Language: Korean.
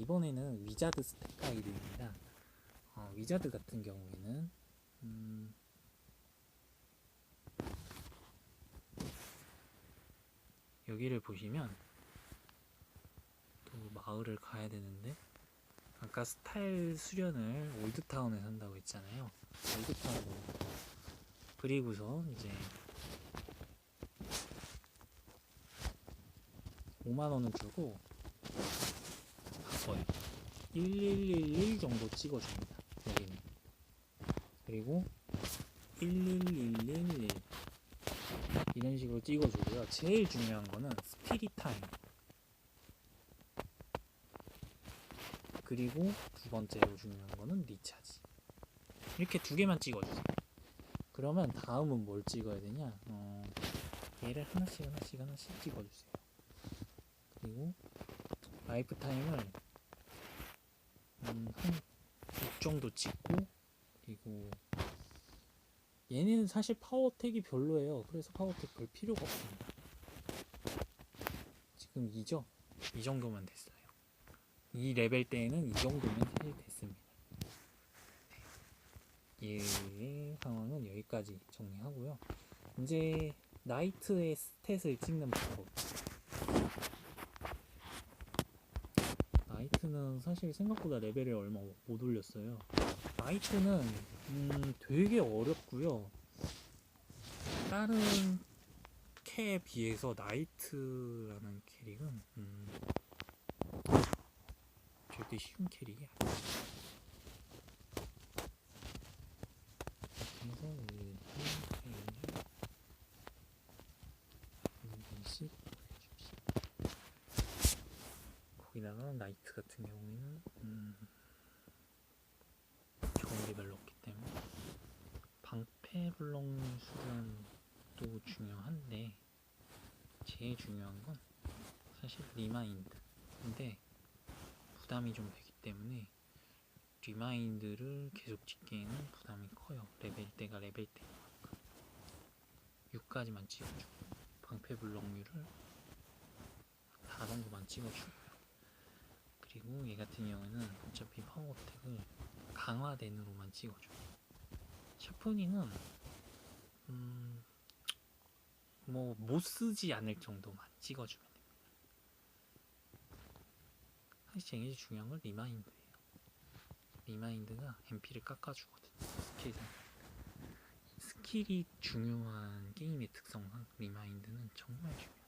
이번에는 위자드 스택 가이드입니다. 어, 위자드 같은 경우에는 음, 여기를 보시면 또 마을을 가야 되는데 아까 스타일 수련을 올드타운에 산다고 했잖아요. 올드타운으로 그리고서 이제 5만 원을 주고 바꿔요. 1111 정도 찍어줍니다. 여기는. 그리고 11111 이런 식으로 찍어주고요. 제일 중요한 거는 스피릿 타임. 그리고 두 번째로 중요한 거는 리차지. 이렇게 두 개만 찍어주세요. 그러면 다음은 뭘 찍어야 되냐? 어, 얘를 하나씩 하나씩 하나씩 찍어주세요. 그리고 라이프 타임을 음, 한6 정도 찍고 그리고 얘는 사실 파워텍이 별로예요. 그래서 파워텍 별 필요가 없습니다. 지금 2죠? 이 정도면 됐어요. 이 레벨 때에는 이 정도면 사실 됐습니다. 네. 얘의 상황은 여기까지 정리하고요. 이제 나이트의 스탯을 찍는 방법. 나이트는 사실 생각보다 레벨을 얼마 못 올렸어요. 나이트는 음, 되게 어렵고요. 다른 캐에 비해서 나이트라는 캐릭은 음, 절대 쉬운 캐릭이 아니에요. 그래서 우리 페인을 한 번씩 보내줍시다. 거기다가 나이트 같은 경우에는 음, 좋은 게 별로 없기 때문에. 방패 블럭 수련도 중요한데 제일 중요한 건 사실 리마인드인데 부담이 좀 되기 때문에 리마인드를 계속 찍기에는 부담이 커요. 레벨 때가 레벨 때만큼 6까지만 찍어주고 방패 블럭률을 4 정도만 찍어주고요 그리고 얘 같은 경우에는 어차피 파워어택을 강화된으로만 찍어줘요. 샤프니는 음, 뭐 못 쓰지 않을 정도만 찍어주면 됩니다. 사실 제일 중요한 건 리마인드예요. 리마인드가 MP를 깎아주거든요. 스킬 스킬이 중요한 게임의 특성상 리마인드는 정말 중요해요.